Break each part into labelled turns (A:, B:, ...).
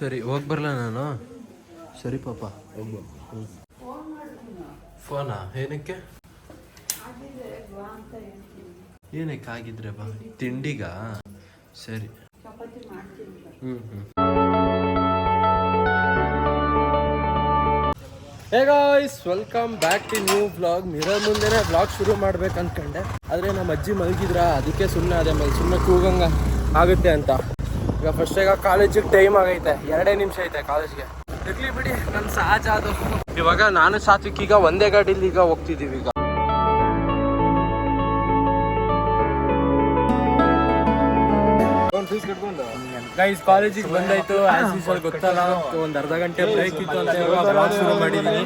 A: ಸರಿ ಹೋಗಿ ಬರಲ ನಾನು? ಸರಿ ಪಾಪ. ಹೋಗು ಫೋನಾ? ಏನಕ್ಕೆ? ಏನಕ್ಕೆ ಆಗಿದ್ರೆ ಬಾ. ತಿಂಡಿಗ? ಸರಿ. ಹ್ಞೂ ಹ್ಞೂ welcome back to new blog mirror ಮುಂದೆನೆ ಬ್ಲಾಗ್ ಶುರು ಮಾಡ್ಬೇಕು ಅನ್ಕೊಂಡೆ ಆದರೆ ನಮ್ಮ ಅಜ್ಜಿ ಮಲಗಿದ್ರ? ಅದಕ್ಕೆ ಸುಮ್ಮನೆ ಅದೇ ಮಲ್ ಸುಮ್ಮನೆ ಕೂಗಂಗ ಆಗುತ್ತೆ ಅಂತ. ಈಗ ಫಸ್ಟ್ ಈಗ ಕಾಲೇಜಿಗೆ ಟೈಮ್ ಆಗೈತೆ ಎರಡೇ ನಿಮಿಷ ಐತೆ ಕಾಲೇಜ್ಗೆ ಇರ್ಲಿ ಬಿಡಿ ನನ್ನ ಸಹಜ ಅದು ಇವಾಗ ನಾನು ಸಾತ್ವಿಕ್ ಈಗ ಒಂದೇ ಗಾಡಿಲಿ ಈಗ ಹೋಗ್ತಿದ್ದೀವಿ ಈಗ. ಗೈಸ್ ಕಾಲೇಜಿಗೆ ಬಂದಾಯ್ತು ಗೊತ್ತಲ್ಲ ಒಂದು ಅರ್ಧ ಗಂಟೆ ಬ್ರೇಕ್ ಇತ್ತು ಅಂತ ಶುರು ಮಾಡಿದೀನಿ.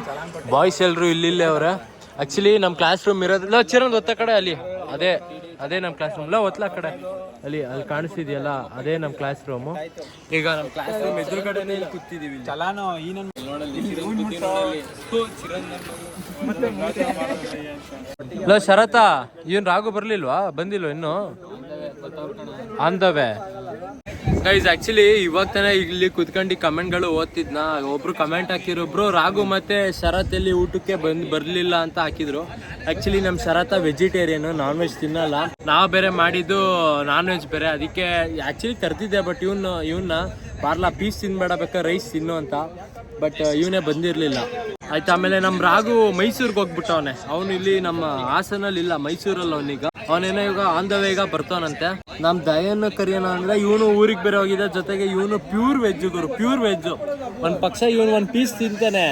A: ಬಾಯ್ಸ್ ಎಲ್ರು ಇಲ್ಲಿಲ್ಲೇ ಅವ್ರ. ಆಕ್ಚುಲಿ ನಮ್ ಕ್ಲಾಸ್ ರೂಮ್ ಇರೋದಿಲ್ಲ ಚಿರಂದ್ ಒತ್ತ ಕಡೆ ಅಲ್ಲಿ. ಅದೇ ಅದೇ ನಮ್ ಕ್ಲಾಸ್ ರೂಮ್ ಇಲ್ಲ ಒತ್ಲ ಕಡೆ. ಅಲ್ಲಿ ಅಲ್ಲಿ ಕಾಣಿಸ್ತಿದ್ಯಲ್ಲ ಅದೇ ನಮ್ ಕ್ಲಾಸ್ ರೂಮ್ ಈಗ ನಮ್ ಕ್ಲಾಸ್ ರೂಮ್ ಎದುರುಗಡೆನೇ ಇಲ್ಲಿ ಕೂತಿದೀವಿ
B: ಚಲಾನೋ ಈ ನನ್
A: ಲೋ ಶರತ ಇವನ್ ರಾಘು ಬರ್ಲಿಲ್ವಾ? ಬಂದಿಲ್ವಾ ಇನ್ನು? On the way guys actually ಇವಾಗ ತಾನೇ ಇಲ್ಲಿ ಕುತ್ಕೊಂಡು ಕಮೆಂಟ್ಗಳು ಓದ್ತಿದ್ನ. ಒಬ್ರು ಕಮೆಂಟ್ ಹಾಕಿದ್ರು. ಬ್ರೋ, ರಾಘು ಮತ್ತೆ ಶರತ್ ಅಲ್ಲಿ ಊಟಕ್ಕೆ ಬಂದ್ ಬರ್ಲಿಲ್ಲ ಅಂತ ಹಾಕಿದ್ರು. ಆಕ್ಚುಲಿ ನಮ್ ಶರತ್ ವೆಜಿಟೇರಿಯನ್ ನಾನ್ ವೆಜ್ ತಿನ್ನಲ್ಲ. ನಾವು ಬೇರೆ ಮಾಡಿದ್ದು ನಾನ್ ವೆಜ್ ಬೇರೆ. ಅದಕ್ಕೆ ಆಕ್ಚುಲಿ ಕರ್ತಿದ್ದೆ ಬಟ್ ಇವನ್ ಇವನ್ನ ಪಾರ್ಲಾ ಪೀಸ್ ತಿನ್ಬೇಡ ಬೇಕಾ ರೈಸ್ ತಿನ್ನು ಅಂತ. ಬಟ್ ಇವನೇ ಬಂದಿರಲಿಲ್ಲ. ಆಯ್ತು, ಆಮೇಲೆ ನಮ್ಮ ರಾಘು ಮೈಸೂರಿಗೆ ಹೋಗ್ಬಿಟ್ಟವನೆ ಅವನು. ಇಲ್ಲಿ ನಮ್ಮ ಹಾಸನಲ್ಲಿ ಇಲ್ಲ, ಮೈಸೂರಲ್ಲಿ ಅವನೀಗ ಅವನೇನೋ ಈಗ ಆನ್ ದ ವೇಗ ಬರ್ತಾನಂತೆ. ನಮ್ ದಯನ ಕರಿಯೋಣ ಅಂದ್ರೆ ಇವನು ಊರಿಗೆ ಬೇರೆ ಹೋಗಿದ್ದ ಜೊತೆಗೆ ಇವನು ಪ್ಯೂರ್ ವೆಜ್ ಗುರು ಪ್ಯೂರ್ ವೆಜ್ ಒಂದು ಪಕ್ಷ ಇವನು ಒಂದು ಪೀಸ್ ತಿಂತಾನೆ.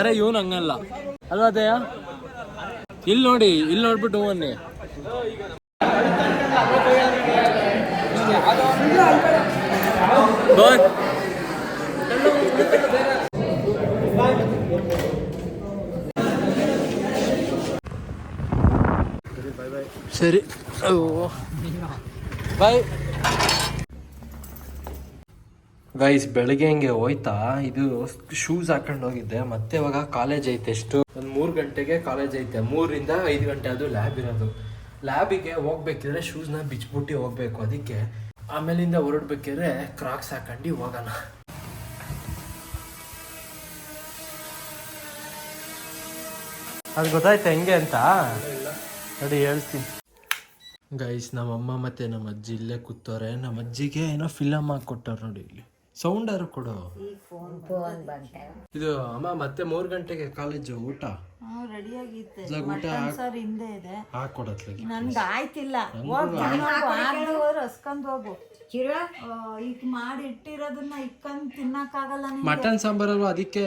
A: ಅರೆ, ಇವನು ಹಂಗಲ್ಲ. ಅಲ್ವಾ ದಯ? ಇಲ್ಲಿ ನೋಡಿ ಇಲ್ಲಿ ನೋಡ್ಬಿಟ್ಟು ಹೂವನ್ನಿ ಸರಿ. ಬಾಯ್. ಗೈಸ್ ಬೆಳಗ್ಗೆ ಹಂಗೆ ಹೋಯ್ತಾ? ಇದು ಶೂಸ್ ಹಾಕೊಂಡು ಹೋಗಿದ್ದೆ. ಮತ್ತೆ ಇವಾಗ ಕಾಲೇಜ್ ಐತೆ ಎಷ್ಟು? ಒಂದು ಮೂರು ಗಂಟೆಗೆ ಕಾಲೇಜ್ ಐತೆ. ಮೂರಿಂದ ಐದು ಗಂಟೆ ಅದು ಲ್ಯಾಬ್ ಇರೋದು. ಲ್ಯಾಬಿಗೆ ಹೋಗ್ಬೇಕಿದ್ರೆ ಶೂಸ್ನ ಬಿಚ್ಬಿಟ್ಟು ಹೋಗ್ಬೇಕು ಅದಕ್ಕೆ. ಆಮೇಲಿಂದ ಹೊರಡ್ಬೇಕಿದ್ರೆ ಕ್ರಾಕ್ಸ್ ಹಾಕೊಂಡು ಹೋಗೋಣ. ಅದು ಗೊತ್ತಾಯ್ತು ಹೆಂಗೆ ಅಂತ? ನೋಡಿ ಹೇಳ್ತೀನಿ. ಗೈಸ್ ನಮ್ಮಮ್ಮ ಮತ್ತೆ ನಮ್ಮ ಅಜ್ಜಿ ಇಲ್ಲೇ ಕೂತವ್ರೆ. ನಮ್ಮ ಅಜ್ಜಿಗೆ ಏನೋ ಫಿಲಮ್ ಹಾಕೊಟ್ಟವ್ರು ನೋಡಿ ಇಲ್ಲಿ. ಸೌಂಡ್ ಯಾರು ಕೊಡು? ಇದು ಅಮ್ಮ ಮತ್ತೆ ಮೂರು ಗಂಟೆಗೆ ಕಾಲೇಜು ಊಟ?
C: ರೆಡಿ ಆಗಿತ್ತೆ
A: ಊಟ
C: ಸರ್ ಹಿಂದೆ ಇದೆ.
A: ಹಾಕೊಡತ್ಲಾಗಿ.
C: ನನ್ಗೆ ಆಯ್ತಿಲ್ಲ. ಹಸ್ಕೊಂಡ್ ಹೋಗು ಆ, ಈಗ ಮಾಡಿ ಇಟ್ಟಿರೋದನ್ನ ಇಕ್ಕಂದ್ ತಿನ್ನಕ್ಕಾಗಲ್ಲ
A: ಮಟನ್ ಸಾಂಬಾರ್ ಅಲ್ವಾ ಅದಕ್ಕೆ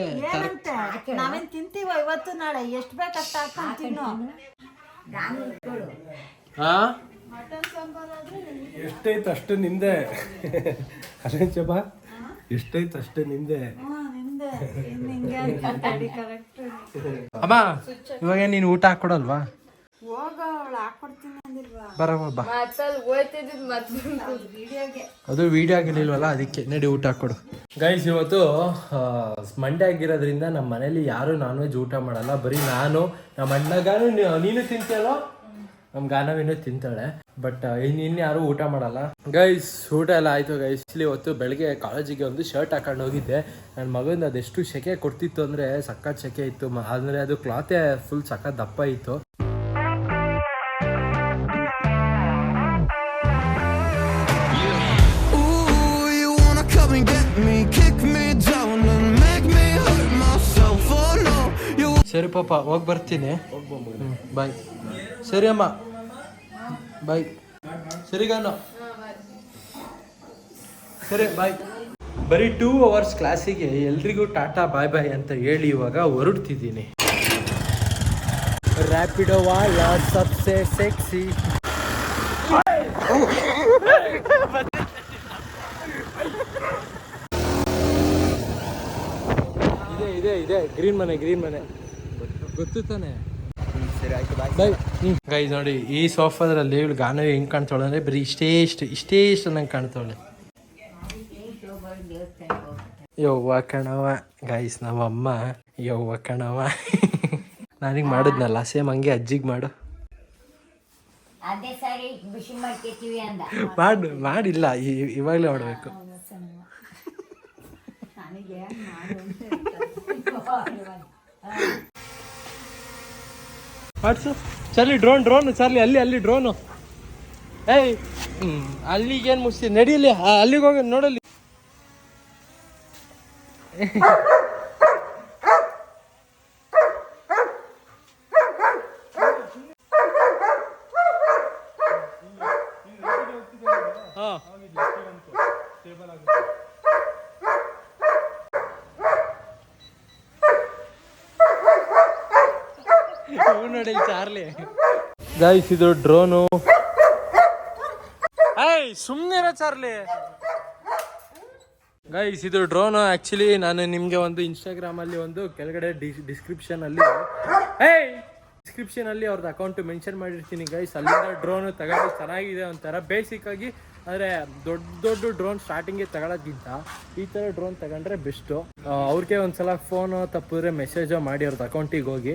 C: ನಾವೇನ್ ತಿಂತೀವ ಇವತ್ತು ನಾಳೆ? ಎಷ್ಟ್ ಬೇಕಷ್ಟು ಹಾಕೊಂಡು ತಿನ್ನು.
A: ಹಾ ಎಷ್ಟೈತೆ ಅಷ್ಟು ನಿಂದೆ. ಅದೇ ಚಬ ಎಷ್ಟೈತೆ ಅಷ್ಟು ನಿಂದೆ. ಅಮ್ಮ ಇವಾಗ ನೀನು ಊಟ ಹಾಕೊಡಲ್ವಾ
C: ಹೋಗ ಅವಳು ಹಾಕೊಡ್ತೀನಿ ಅಂದಿಲ್ವಾ?
A: ಬರವ ಬಾ ಅದು ವಿಡಿಯೋ ಆಗಿರ್ಲಿಲ್ವಲ್ಲ ಅದಕ್ಕೆ ನಡಿ ಊಟ ಹಾಕೊಡು ಗೈಸ್ ಇವತ್ತು ಮಂಡ್ಯ ಆಗಿರೋದ್ರಿಂದ ನಮ್ಮ ಮನೇಲಿ ಯಾರು ನಾನ್ ವೆಜ್ ಊಟ ಮಾಡಲ್ಲ. ಬರೀ ನಾನು ನಮ್ಮ ಅಣ್ಣಗಾನು ನೀನು ತಿಂತೀಯಲ್ವ ನಮ್ ಗಾನವಿನೂ ತಿಂತಾಳೆ ಬಟ್ ಇನ್ನು ಯಾರು ಊಟ ಮಾಡಲ್ಲ. ಗೈಸ್ ಊಟ ಎಲ್ಲ ಆಯ್ತು ಗೈಸ್ ಇವತ್ತು ಬೆಳಿಗ್ಗೆ ಕಾಲೇಜಿಗೆ ಒಂದು ಶರ್ಟ್ ಹಾಕೊಂಡು ಹೋಗಿದ್ದೆ. ನನ್ನ ಮಗಂದು ಅದೆಷ್ಟು ಸೆಕೆ ಕೊಡ್ತಿತ್ತು ಅಂದ್ರೆ ಸಕ್ಕತ್ ಸೆಕೆ ಇತ್ತು. ಅಂದ್ರೆ ಅದು ಕ್ಲಾತೆ ಫುಲ್ ಸಖತ್ ದಪ್ಪ ಇತ್ತು. ಸರಿ ಪಾಪ, ಹೋಗಿ ಬರ್ತೀನಿ. ಬಾಯ್ ಸರಿ ಅಮ್ಮ. ಬಾಯ್ ಸರಿ ಗಾನು ಸರಿ ಬಾಯ್ ಬರೀ ಟೂ ಅವರ್ಸ್ ಕ್ಲಾಸಿಗೆ ಎಲ್ರಿಗೂ ಟಾಟಾ ಬಾಯ್ ಬಾಯ್ ಅಂತ ಹೇಳಿ ಇವಾಗ ಹೊರಡ್ತಿದ್ದೀನಿ. ರ್ಯಾಪಿಡೋ ವಾಲಾ ಸಬ್ಸೆ ಸೆಕ್ಸಿ ಇದೆ ಇದೆ ಇದೆ. ಗ್ರೀನ್ ಮನೆ ಗ್ರೀನ್ ಮನೆ. ಗೊತ್ತು ತಾನೆ. ಬೈ ಗೈಸ್ ನೋಡಿ ಈ ಸೋಫಾದ್ರಲ್ಲಿ ಇವಳು ಗಾನ ಹೆಂಗ್ ಕಾಣ್ತಾಳೆ ಅಂದ್ರೆ ಬರೀ ಇಷ್ಟೇ ಇಷ್ಟು ಇಷ್ಟೇ ಇಷ್ಟು ನಂಗೆ ಕಾಣ್ತಾಳೆ. ಯವ್ವ ಕಣವ ಗೈಸ್ ನಮ್ಮಮ್ಮ. ಯವ್ವ ಕಣವ ನಾನೀಗ ಮಾಡಿದ್ನಲ್ಲ ಸೇಮ್ ಹಂಗೆ ಅಜ್ಜಿಗೆ ಮಾಡು.
D: ಅದೇ ಸರಿ ಬಿಸಿ ಮಾಡ್ಕೊತೀವಿ ಅಂದ.
A: ಮಾಡು ಮಾಡಿಲ್ಲ ಇವಾಗಲೇ ಇವಾಗ್ಲೇ ಮಾಡಬೇಕು. ಮಾಡ್ಸು ಚಾರ್ಲಿ ಡ್ರೋನ್ ಡ್ರೋನ್ ಚಾರ್ಲಿ ಅಲ್ಲಿ ಅಲ್ಲಿ ಡ್ರೋನು ಏಯ್, ಹ್ಮ್, ಅಲ್ಲಿಗೇನು ಮುಗಿಸಿ, ನಡೀಲಿ ಅಲ್ಲಿಗೆ ಹೋಗಿ ನೋಡಲ್ಲಿ ಹಾ ನೋಡಿ ಚಾರ್ಲಿ. ಗಾಯ್ಸ್ ಇದು ಡ್ರೋನು ಏಯ್ ಸುಮ್ಮನೆ ಚಾರ್ಲಿ. ಗೈಸ್ ಇದು ಡ್ರೋನು ಆ್ಯಕ್ಚುಲಿ ನಾನು ನಿಮಗೆ ಒಂದು ಇನ್ಸ್ಟಾಗ್ರಾಮಲ್ಲಿ ಒಂದು ಕೆಳಗಡೆ ಡಿಸ್ಕ್ರಿಪ್ಷನ್ ಅಲ್ಲಿ ಏಯ್ ಡಿಸ್ಕ್ರಿಪ್ಷನ್ ಅಲ್ಲಿ ಅವ್ರದ್ದು ಅಕೌಂಟ್ ಮೆನ್ಷನ್ ಮಾಡಿರ್ತೀನಿ ಗೈಸ್ ಅಲ್ಲಿಂದ ಡ್ರೋನ್ ತಗೊಂಡು ಚೆನ್ನಾಗಿದೆ ಒಂಥರ. ಬೇಸಿಕ್ ಆಗಿ ಅಂದರೆ ದೊಡ್ಡ ದೊಡ್ಡ ಡ್ರೋನ್ ಸ್ಟಾರ್ಟಿಂಗ್ಗೆ ತಗೊಳ್ಳೋದ್ಕಿಂತ ಈ ಥರ ಡ್ರೋನ್ ತಗೊಂಡ್ರೆ ಬೆಸ್ಟು ಅವ್ರಿಗೆ ಒಂದ್ಸಲ ಫೋನು ತಪ್ಪಿದ್ರೆ ಮೆಸೇಜ್ ಮಾಡಿ ಅವ್ರದ್ದು ಅಕೌಂಟಿಗೆ ಹೋಗಿ.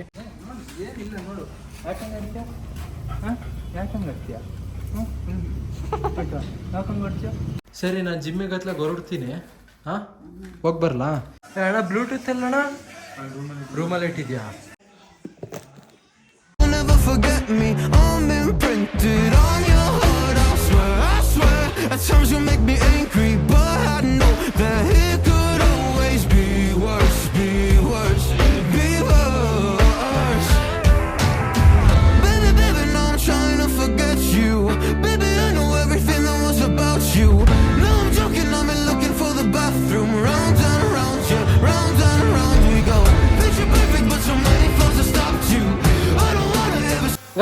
A: ಯಾಕಂಗೆ ಆಡ್ತೀಯ ಹಾಂ ಯಾಕಂಗೆ ಆಡ್ತೀಯ ಯಾಕಂಗೆ ಆಡ್ತೀಯ ಸರಿ ನಾನು ಜಿಮ್ಮಿಗೆ ಹತ್ಲಾಗ ಹೊರಡ್ತೀನಿ ಹಾಂ ಹೋಗಿ ಬರಲಾ ಅಣ್ಣ ಬ್ಲೂಟೂತ್ ಅಲ್ಲಣ್ಣ ರೂಮಲ್ಲಿ ಇಟ್ಟಿದ್ಯಾ
E: forget me. I'm imprinted on your heart. I swear, I swear. At times you make me angry, but I know that it could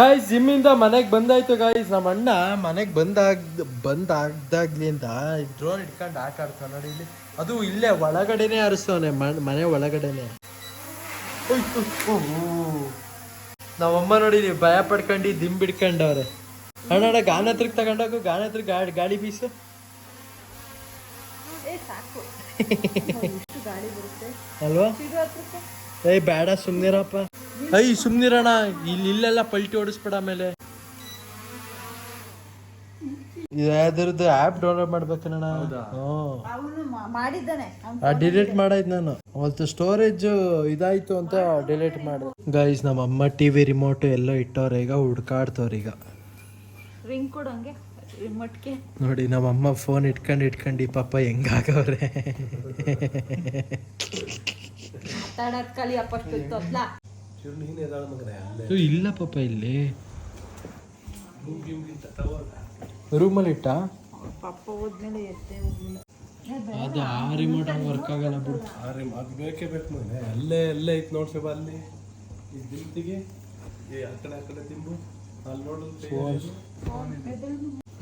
A: guys ಜಿಮ್ಮಿಂದ ಮನೆಗೆ ಬಂದಾಯ್ತು ಗಾಯ್ಸ್ ನಮ್ಮ ಅಣ್ಣ ಮನೆಗೆ ಬಂದಾಗ ಬಂದಾಗ್ದಾಗ್ಲಿಂದ ಡ್ರೋನ್ ಇಟ್ಕೊಂಡು ಆಟ ಆಡ್ತಾನೆ ನೋಡಿ ಇಲ್ಲಿ. ಅದು ಇಲ್ಲೇ ಒಳಗಡೆನೆ ಹರಿಸ್ತವನೆ ಮನೆ ಒಳಗಡೆನೆ. ನಮ್ಮಮ್ಮ ನೋಡಿ ಭಯ ಪಡ್ಕೊಂಡು ದಿಂಬ್ ಬಿಡ್ಕೊಂಡವ್ರೆ ಅಣ್ಣ ಗಾನ ಹತ್ರಕ್ಕೆ ತಗೊಂಡೋಗು ಗಾನ ಹತ್ರ ಗಾಡಿ ಗಾಡಿ ಬೀಸು ಅಲ್ವಾ? ಏಯ್ ಬೇಡ ಸುಮ್ನಿರಪ್ಪ. ಐ ಸುಮ್ನಿರೋಣ ಇಲ್ಲಿ ಇಲ್ಲೆಲ್ಲ ಪಲ್ಟಿ ಓಡಿಸ್ಬೇಡ ಆಮೇಲೆ. ಯಾವ್ದ್ರದ್ದು ಆ್ಯಪ್ ಡೌನ್ಲೋಡ್ ಮಾಡ್ಬೇಕಣ್ಣ
C: ಅವನು ಆ
A: ಡಿಲೀಟ್ ಮಾಡಾಯ್ತು ನಾನು. ಅವತ್ತು ಸ್ಟೋರೇಜ್ ಇದಾಯ್ತು ಅಂತ ಡಿಲೀಟ್ ಮಾಡಿದೆ. ಗೈಸ್ ನಮ್ಮ ಅಮ್ಮ ಟಿವಿ ರಿಮೋಟ್ ಎಲ್ಲ ಇಟ್ಟವ್ರೆ ಈಗ ಹುಡ್ಕಾಡ್ತವ್ರೆ ಈಗ.
C: ರಿಂಗ್ ಕೊಡೋಂಗೆ ರಿಮೋಟ್ಗೆ
A: ನೋಡಿ ನಮ್ಮ ಅಮ್ಮ ಫೋನ್ ಇಟ್ಕೊಂಡು ಇಟ್ಕೊಂಡು ಈ ಪಾಪ ಹೆಂಗಾಗವ್ರೆ.
C: ಮಾತಾಡೋದ್
A: ಏ, ಇಲ್ಲ ಪಾಪ ಇಲ್ಲಿ. ರೂಮಲ್ಲಿ ಇಟ್ಟ
C: ಪಪ್ಪ ಹೋದ್ಮೇಲೆ ಎತ್ತೆ ಹೋಗ್ಲಿಲ್ಲ
A: ಅದು ಆ ರಿಮೋಟ್ ವರ್ಕ್ ಆಗಲ್ಲ ಬಿಡು.
B: ಅದು ಬೇಕೇ ಬೇಕು ಮನೆ ಅಲ್ಲೇ ಅಲ್ಲೇ ಐತೆ ಬಾ ಅಲ್ಲಿ. ಈ ದಿಲ್ತಿಗೆ ಈ ಆ ಕಡೆ ಆ ಕಡೆ ತಿಂಬು ಅಲ್ಲಿ ನೋಡು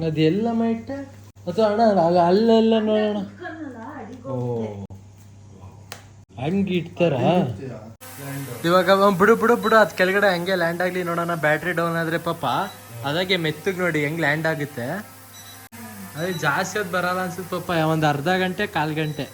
A: ಅದೆಲ್ಲ ಮೈಟ್ ಅದು ಅಣ್ಣ ಆಗ ಅಲ್ಲೆಲ್ಲ ನೋಡೋಣ. ಓ. ಹಂಗೆ ಇಡ್ತಾರ? ಇವಾಗ ಬಿಡು ಬಿಡು ಬಿಡು, ಅದು ಕೆಳಗಡೆ ಹಂಗೆ ಲ್ಯಾಂಡ್ ಆಗಲಿ ನೋಡೋಣ. ಬ್ಯಾಟ್ರಿ ಡೌನ್ ಆದ್ರೆ ಪಾಪ, ಅದಾಗೆ ಮೆತ್ತಗೆ ನೋಡಿ ಹೆಂಗ್ ಲ್ಯಾಂಡ್ ಆಗುತ್ತೆ. ಅದೇ ಜಾಸ್ತಿ ಹೊತ್ತು ಬರಲ್ಲ ಅನ್ಸುತ್ತೆ ಪಾಪ, ಒಂದು ಅರ್ಧ ಗಂಟೆ, ಕಾಲ್ ಗಂಟೆ.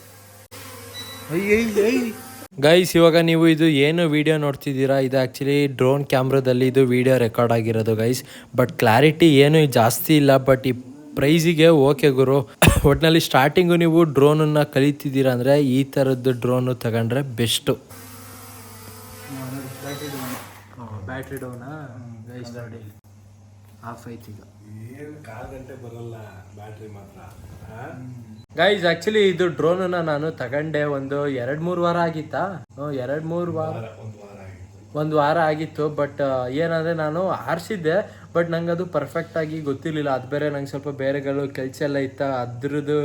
A: ಗೈಸ್ ಇವಾಗ ನೀವು ಇದು ಏನು ವಿಡಿಯೋ ನೋಡ್ತಿದ್ದೀರಾ? ಇದು ಆ್ಯಕ್ಚುಲಿ ಡ್ರೋನ್ ಕ್ಯಾಮ್ರಾದಲ್ಲಿ ಇದು ವಿಡಿಯೋ ರೆಕಾರ್ಡ್ ಆಗಿರೋದು ಗೈಸ್ ಬಟ್ ಕ್ಲಾರಿಟಿ ಏನು ಜಾಸ್ತಿ ಇಲ್ಲ ಬಟ್ ಈ ಪ್ರೈಸಿಗೆ ಓಕೆ ಗುರು. ಒಟ್ಟಿನಲ್ಲಿ ಸ್ಟಾರ್ಟಿಂಗು ನೀವು ಡ್ರೋನನ್ನು ಕಲಿತಿದ್ದೀರಾ ಅಂದರೆ ಈ ಥರದ್ದು ಡ್ರೋನು ತಗೊಂಡ್ರೆ ಬೆಸ್ಟು ಬ್ಯಾಟ್ರಿ ಡೌನಾ ಗೈಸ್ ನೋಡಿ. ಆಫ್ ಐತಿ ಈಗ.
B: ಏನು ಕಾಲ್ ಗಂಟೆ ಬರಲ್ಲ ಬ್ಯಾಟ್ರಿ ಮಾತ್ರ?
A: ಗೈಸ್ ಆಕ್ಚುಲಿ ಇದು ಡ್ರೋನನ್ನ ನಾನು ತಗೊಂಡೆ ಒಂದು ಎರಡ್ ಮೂರು ವಾರ. ಆಗಿತ್ತಾ ಎರಡ್ ಮೂರು ವಾರ.
B: ಒಂದು ವಾರ ಆಗಿತ್ತು
A: ಬಟ್ ಏನಂದ್ರೆ ನಾನು ಆರಿಸಿದ್ದೆ ಬಟ್ ನಂಗೆ ಅದು ಪರ್ಫೆಕ್ಟ್ ಆಗಿ ಗೊತ್ತಿರಲಿಲ್ಲ. ಅದು ಬೇರೆ ನಂಗೆ ಸ್ವಲ್ಪ ಬೇರೆಗಳು ಕೆಲಸ ಎಲ್ಲ ಇತ್ತ, ಅದ್ರದ್ದು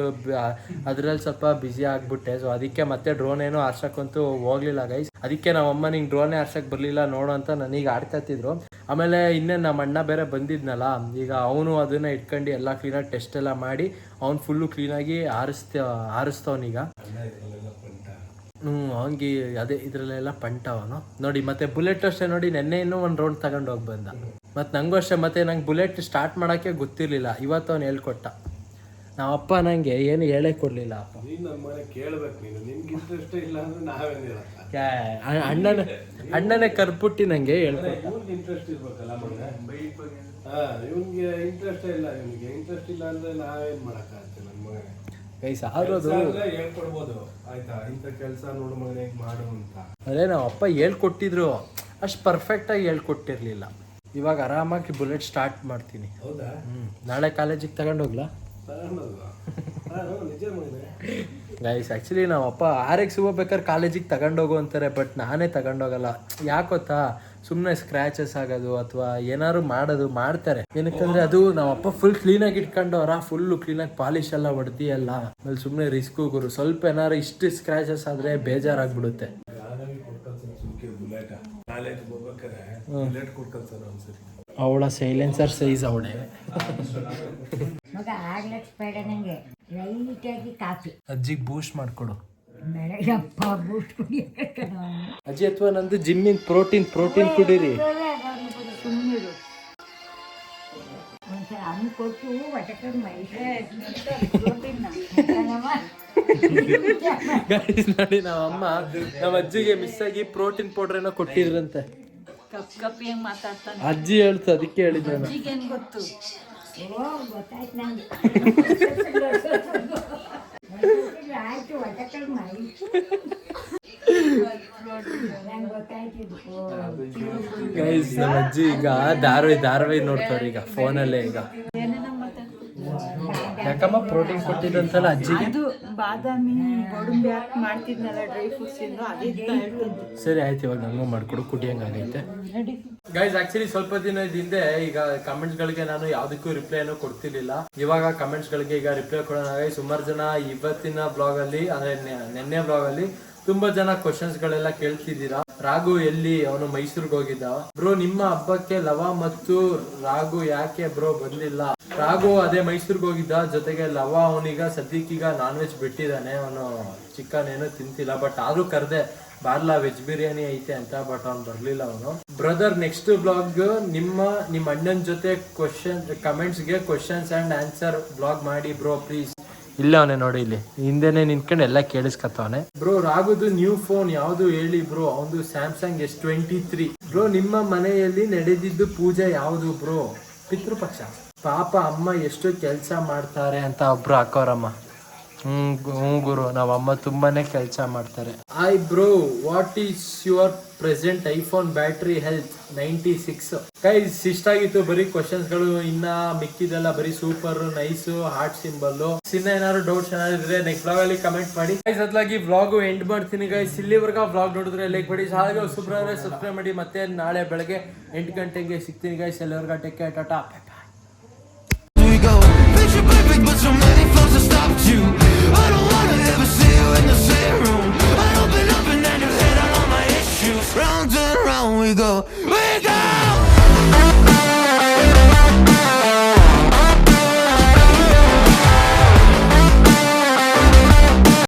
A: ಅದ್ರಲ್ಲಿ ಸ್ವಲ್ಪ ಬ್ಯುಸಿ ಆಗ್ಬಿಟ್ಟೆ. ಸೊ ಅದಕ್ಕೆ ಮತ್ತೆ ಡ್ರೋನ್ ಏನೋ ಆರ್ಸಕ್ಕಂತೂ ಹೋಗ್ಲಿಲ್ಲ ಗೈಸ್ ಅದಕ್ಕೆ ನಮ್ಮ ಅಮ್ಮ ನಿಂಗೆ ಡ್ರೋನೇ ಆರ್ಸಕ್ ಬರ್ಲಿಲ್ಲ ನೋಡು ಅಂತ ನನಗೆ ಆಡ್ಕತ್ತಿದ್ರು ಆಮೇಲೆ ಇನ್ನೇನು ನಮ್ಮ ಅಣ್ಣ ಬೇರೆ ಬಂದಿದ್ನಲ್ಲ, ಈಗ ಅವನು ಅದನ್ನ ಇಟ್ಕೊಂಡು ಎಲ್ಲ ಕ್ಲೀನಾಗಿ ಟೆಸ್ಟ್ ಎಲ್ಲ ಮಾಡಿ, ಅವ್ನು ಫುಲ್ಲು ಕ್ಲೀನಾಗಿ ಆರಿಸ್ತ ಆರಿಸ್ತವನೀಗ ಹ್ಞೂ ಅವನಿಗೆ ಅದೇ ಇದರಲ್ಲೆಲ್ಲ ಪಂಟವನು ನೋಡಿ ಮತ್ತೆ ಬುಲೆಟ್ ಅಷ್ಟೇ ನೋಡಿ ನೆನ್ನೆ ಇನ್ನೂ ಒಂದು ರೌಂಡ್ ತಗೊಂಡು ಹೋಗಿ ಬಂದ. ಮತ್ತು ನಂಗೂ ಅಷ್ಟೇ ಮತ್ತೆ ನಂಗೆ ಬುಲೆಟ್ ಸ್ಟಾರ್ಟ್ ಮಾಡೋಕ್ಕೆ ಗೊತ್ತಿರಲಿಲ್ಲ. ಇವತ್ತು ಅವ್ನು ಹೇಳ್ಕೊಟ್ಟ. ನಾವಪ್ಪ ನಂಗೆ ಏನು ಹೇಳೇ ಕೊಡಲಿಲ್ಲ ಅಪ್ಪ. ಅಣ್ಣನ ಅಣ್ಣನೇ ಕರ್ಪುಟ್ಟಿ ನಂಗೆ ಹೇಳ್ಕೊಟ್ಟ.
B: ಇಂಟ್ರೆಸ್ಟ್ ಇರ್ಬೇಕಲ್ಲ ಇವ್ನಿಗೆ ಇಂಟ್ರೆಸ್ಟ್ ಇಲ್ಲ ಇವನಿಗೆ ಇಂಟ್ರೆಸ್ಟ್ ಇಲ್ಲ ಅಂದ್ರೆ ನಾವೇನ್ ಮಾಡಕ್ಕಾಗತ್ತೆ ನನ್ನ ಮಗನೇ
A: ಗೈಸ್
B: ಆದ್ರೂ ಹೇಳ್ಕೊಡ್ಬೋದು. ಆಯ್ತಾ? ಇಂಥ ಕೆಲಸ ನೋಡು ಮಗನೇ ಹಿಂಗ್ ಮಾಡು ಅಂತ.
A: ಅದೇ ನಮ್ಮ ಅಪ್ಪ ಹೇಳ್ಕೊಟ್ಟಿದ್ರು. ಅಷ್ಟು ಪರ್ಫೆಕ್ಟಾಗಿ ಹೇಳ್ಕೊಟ್ಟಿರ್ಲಿಲ್ಲ. ಇವಾಗ ಆರಾಮಾಗಿ ಬುಲೆಟ್ ಸ್ಟಾರ್ಟ್ ಮಾಡ್ತೀನಿ.
B: ಹೌದಾ?
A: ನಾಳೆ ಕಾಲೇಜಿಗೆ ತಗೊಂಡೋಗ್ಲಾ? ಗೈಸ್ ಆ್ಯಕ್ಚುಲಿ ನಮ್ಮ ಅಪ್ಪ ಆರ್ ಎಕ್ಸ್ ಹೋಗ್ಬೇಕಾದ್ರೆ ಕಾಲೇಜಿಗೆ ತಗೊಂಡೋಗು ಅಂತಾರೆ ಬಟ್ ನಾನೇ ತಗೊಂಡೋಗಲ್ಲ ಯಾಕೊತ್ತಾ ಸುಮ್ಮನೆ ಸ್ಕ್ರಾಚಸ್ ಆಗೋದು ಅಥವಾ ಏನಾದ್ರು ಮಾಡೋದು ಮಾಡ್ತಾರೆ. ಏನಕ್ಕಂದ್ರೆ ಅದು ನಮ್ಮ ಅಪ್ಪ ಫುಲ್ ಕ್ಲೀನಾಗಿ ಇಟ್ಕೊಂಡವ್ರ ಫುಲ್ಲು ಕ್ಲೀನಾಗಿ ಪಾಲಿಶ್ ಎಲ್ಲ ಹೊಡ್ದಿ ಎಲ್ಲ. ಆಮೇಲೆ ಸುಮ್ಮನೆ ರಿಸ್ಕ್ ಗುರು. ಸ್ವಲ್ಪ ಏನಾರು ಇಷ್ಟು ಸ್ಕ್ರಾಚಸ್ ಆದರೆ ಬೇಜಾರಾಗ್ಬಿಡುತ್ತೆ. ಅವಳ ಸೈಲೆನ್ಸರ್ ಸೈಜ್ ಅವಳೆ. ಅಜ್ಜಿಗೆ ಬೂಸ್ಟ್ ಮಾಡಿಕೊಡು.
D: ಬೆಳಗ್ಗೆಪ್ಪ ಬೂಸ್ಟ್ ಕುಡಿಯಕ್ಕೆ
A: ಅಜ್ಜಿ ಅಥವಾ ನಂದು ಜಿಮ್ಮಿನ ಪ್ರೋಟೀನ್ ಪ್ರೋಟೀನ್ ಕುಡೀರಿ.
D: ಸುಮ್ಮನಿರು ಒಂದ್ಸಲ ಹಣ್ಣು ಕೊಟ್ಟು ಒಟಕ ಮೈಸೆ
A: Guys, ನೋಡಿ ನಮ್ಮ ಅಮ್ಮ ನಮ್ಮ ಅಜ್ಜಿಗೆ ಮಿಸ್ ಆಗಿ ಪ್ರೋಟೀನ್ ಪೌಡರ್ ಏನೋ ಕೊಟ್ಟಿದ್ರಂತೆ.
C: ಕಪ್ ಕಪ್ ಹೆಂಗ್ ಮಾತಾಡ್ತಾನೆ?
A: ಅಜ್ಜಿ ಹೇಳ್ತು ಅದಕ್ಕೆ ಹೇಳಿದ್ದೆ
C: ಗೊತ್ತು?
D: ಓ ಗೊತ್ತಾಯ್ತು ನಂಗೆ ಆಯ್ತು ಒಟಕ ಮೈ ನಂಗೆ ಗೊತ್ತಾಯ್ತಿದ್ದು ಓ
A: ಗೈಸ್ ನಮ್ಮ ಅಜ್ಜಿ ಈಗ ಧಾರಾವಾಹಿ ಧಾರಾವಾಹಿ ನೋಡ್ತಾರೆ ಈಗ ಫೋನಲ್ಲೇ ಈಗ. ಯಾಕಮ್ಮ ಪ್ರೋಟೀನ್ ಕೊಟ್ಟಿದ್ದಂತಲ್ಲ ಅಜ್ಜಿಗೆ?
C: ಬಾದಾಮಿ ಗೋಡಂಬಿ ಹಾಕಿ ಮಾಡ್ತಿದ್ನಲ್ಲ ಡ್ರೈ ಫ್ರೂಟ್ಸ್ ಇಂದು ಅದೇ ಹೇಳ್ತಿದ್ದು.
A: ಸರಿ ಆಯ್ತು ಇವಾಗ ನಾನು ಮಾಡ್ಕೊಡು ಕುಡಿಯಂಗಾಗೈತೆ ಗೈಸ್ ಆಕ್ಚುಲಿ ಸ್ವಲ್ಪ ದಿನ ಹಿಂದೆ ಈಗ ಕಮೆಂಟ್ಸ್ ಗಳಿಗೆ ನಾನು ಯಾವ್ದಕ್ಕೂ ರಿಪ್ಲೈ ಏನೋ ಕೊಡ್ತಿರ್ಲಿಲ್ಲ. ಇವಾಗ ಕಮೆಂಟ್ಸ್ ಗಳಿಗೆ ಈಗ ರಿಪ್ಲೈ ಕೊಡೋಣ. ಸುಮಾರು ಜನ ಇವತ್ತಿನ ಬ್ಲಾಗ್ ಅಲ್ಲಿ ಅಂದ್ರೆ ನೆನ್ನೆ ಬ್ಲಾಗ್ ಅಲ್ಲಿ ತುಂಬಾ ಜನ ಕ್ವಶನ್ಸ್ ಗಳೆಲ್ಲ ಕೇಳ್ತಿದ್ದೀರಾ? ರಾಘು ಎಲ್ಲಿ? ಅವನು ಮೈಸೂರಿಗೆ ಹೋಗಿದ್ದ. ಬ್ರೋ, ನಿಮ್ಮ ಹಬ್ಬಕ್ಕೆ ಲವ ಮತ್ತು ರಾಘು ಯಾಕೆ ಬ್ರೋ ಬಂದಿಲ್ಲ? ರಾಘು ಅದೇ ಮೈಸೂರಿಗೆ ಹೋಗಿದ್ದ, ಜೊತೆಗೆ ಲವ ಅವನೀಗ ಸದ್ಯಕ್ಕೀಗ ನಾನ್ ವೆಜ್ ಬಿಟ್ಟಿದ್ದಾನೆ. ಅವನು ಚಿಕನ್ ಏನು ತಿಂತಿಲ್ಲ ಬಟ್ ಆದ್ರೂ ಕರ್ದೆ, ಬಾರ್ಲಾ ವೆಜ್ ಬಿರಿಯಾನಿ ಐತೆ ಅಂತ ಬಟ್ ಅವ್ನು ಬರ್ಲಿಲ್ಲ ಅವನು. ಬ್ರದರ್ ನೆಕ್ಸ್ಟ್ ಬ್ಲಾಗ್ ನಿಮ್ಮ ನಿಮ್ಮ ಅಣ್ಣನ ಜೊತೆ ಕ್ವಶನ್ ಕಮೆಂಟ್ಸ್ಗೆ ಕ್ವಶನ್ಸ್ ಅಂಡ್ ಆನ್ಸರ್ ಬ್ಲಾಗ್ ಮಾಡಿ, ಬ್ರೋ ಪ್ಲೀಸ್ ಇಲ್ಲ ಅವನೇ ನೋಡಿ ಇಲ್ಲಿ. ಹಿಂದೆನೆ ನಿಂತ್ಕೊಂಡು ಎಲ್ಲ ಕೇಳಿಸ್ಕತ್ತವನೆ ಬ್ರೋ, ರಾಗುದು ನ್ಯೂ ಫೋನ್ ಯಾವ್ದು ಹೇಳಿ ಬ್ರೋ? ಅವನು Samsung S twenty three bro, ನಿಮ್ಮ ಮನೆಯಲ್ಲಿ ನಡೆದಿದ್ದು ಪೂಜೆ ಯಾವುದು ಬ್ರೋ? ಪಿತೃಪಕ್ಷ. ಪಾಪ ಅಮ್ಮ ಎಷ್ಟು ಕೆಲಸ ಮಾಡ್ತಾರೆ ಅಂತ ಒಬ್ರು ಹಾಕೋರಮ್ಮ. ಹ್ಮ್ ಗುರು. ನಮ್ಮ ಅಮ್ಮ ತುಂಬಾನೇ ಕೆಲಸ ಮಾಡ್ತಾರೆ. I bro what is your present iPhone battery health ninety six guys ಇಷ್ಟ ಆಗಿತ್ತು, ಬರೀ ಕ್ವಶನ್ಸ್ಗಳು, ಇನ್ನ ಮಿಕ್ಕಿದೆಲ್ಲ ಬರೀ ಸೂಪರ್ ನೈಸ್ ಹಾರ್ಟ್ ಸಿಂಬಲ್ ಇನ್ನ ಏನಾದ್ರು ಡೌಟ್ಸ್ ಏನಾದ್ರು ನೆಕ್ಸ್ಟ್ ಬ್ಲಾಗ್ ಅಲ್ಲಿ ಕಮೆಂಟ್ ಮಾಡಿ. ಗೈಸ್ ಅದ್ಲಾಗಿ ಬ್ಲಾಗ್ ಎಂಡ್ ಮಾಡ್ತೀನಿ ಗೈಸ್ ಇಲ್ಲಿವರೆಗೂ ಬ್ಲಾಗ್ ನೋಡಿದ್ರೆ ಲೈಕ್ ಮಾಡಿ. ಹಾಗೆ ಸುಬ್ರಹ್ಮಣ್ಯ ಸಬ್ಸ್ಕ್ರೈಬ್ ಮಾಡಿ, ಮತ್ತೆ ನಾಳೆ ಬೆಳಗ್ಗೆ ಎಂಟು ಗಂಟೆಗೆ ಸಿಗ್ತೀನಿ ಗೈಸ್ ಎಲ್ಲರಿಗೂ ಟೆಕ್ ಟಾಟಾ.
E: See you in the same room. I open up and then you hit all my issues. Round and round we go. We go.